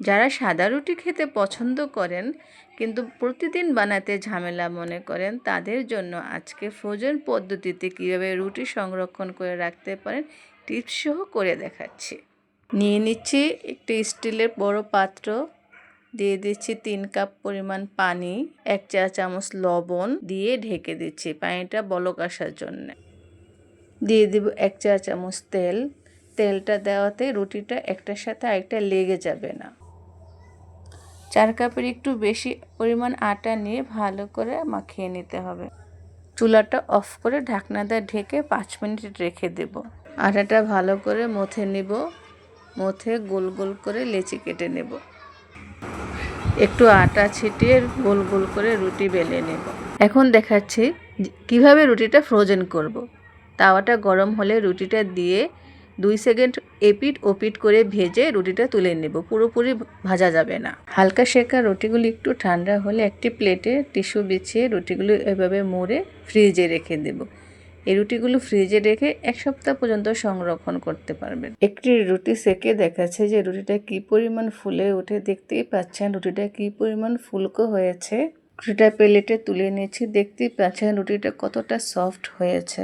যারা সাদা রুটি খেতে পছন্দ করেন, কিন্তু প্রতিদিন বানাতে ঝামেলা মনে করেন, তাদের জন্য আজকে ফ্রোজেন পদ্ধতিতে কীভাবে রুটি সংরক্ষণ করে রাখতে পারেন টিপস সহ করে দেখাচ্ছি। নিয়ে নিচ্ছি একটি স্টিলের বড় পাত্র, দিয়ে দিচ্ছি তিন কাপ পরিমাণ পানি, এক চা চামচ লবণ দিয়ে ঢেকে দিচ্ছি পানিটা বলক আসার জন্যে। দিয়ে দিব এক চা চামচ তেল, তেলটা দেওয়াতে রুটিটা একটার সাথে আরেকটা লেগে যাবে না। চার কাপের একটু বেশি পরিমাণ আটা নিয়ে ভালো করে মাখিয়ে নিতে হবে। চুলাটা অফ করে ঢাকনা দিয়ে ঢেকে পাঁচ মিনিট রেখে দেব। আটাটা ভালো করে মথে নিব। মথে গোল গোল করে লেচি কেটে নেব। একটু আটা ছিটিয়ে গোল গোল করে রুটি বেলে নেব। এখন দেখাচ্ছি কীভাবে রুটিটা ফ্রোজেন করব। তাওয়াটা গরম হলে রুটিটা দিয়ে দুই সেকেন্ড এপিট ওপিট করে ভেজে রুটিটা তুলে নেব। পুরোপুরি ভাজা যাবে না। হালকা শেখা রুটিগুলি একটু ঠান্ডা হলে একটি প্লেটে টিস্যু বিছিয়ে রুটিগুলো এভাবে মুড়ে ফ্রিজে রেখে দেব। এই রুটিগুলো ফ্রিজে রেখে এক সপ্তাহ পর্যন্ত সংরক্ষণ করতে পারবেন। একটি রুটি সেকে দেখাচ্ছে যে রুটিটা কি পরিমাণ ফুলে উঠে। দেখতেই পাচ্ছেন রুটিটা কি পরিমাণ ফুলকো হয়েছে। রুটিটা প্লেটে তুলে নিয়েছি। দেখতেই পাচ্ছেন রুটিটা কতটা সফট হয়েছে।